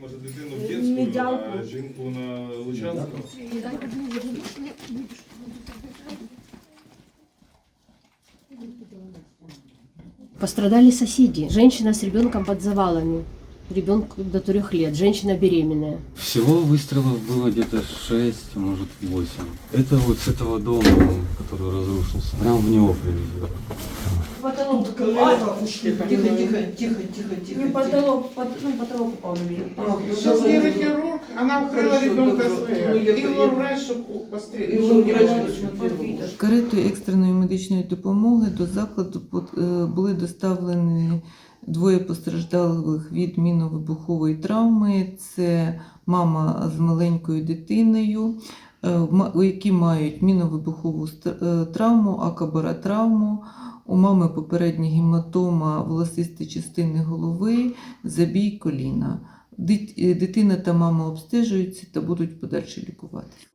Може дитину в Медялку. а жінку на Лучанську? Пострадали соседи. Женщина с ребенком под завалами. Ребенку до трех лет. Женщина беременная. Всего выстрелов было где-то 6, может 8. Это вот с этого дома, который разрушился. Прям в него привезли. Потолок Тихо, тихо, тихо, тихо, тихо. Не потолок, под- ну, потолок упал на меня. Счастливый хирург, она укрыла Хорошо, ребенка добро. своего. Ну, я И понимаю. врач, чтобы І пострелить. он врач посмотрел. Каретою екстреної медичної допомоги до закладу пот- е, були доставлені двоє постраждалих від міновибухової травми. Це мама з маленькою дитиною, е, ма- у які мають міновибухову ст- е, травму, акабаротравму. У мами попередня гематома волосистої частини голови, забій коліна. Дитина та мама обстежуються та будуть подальше лікуватися.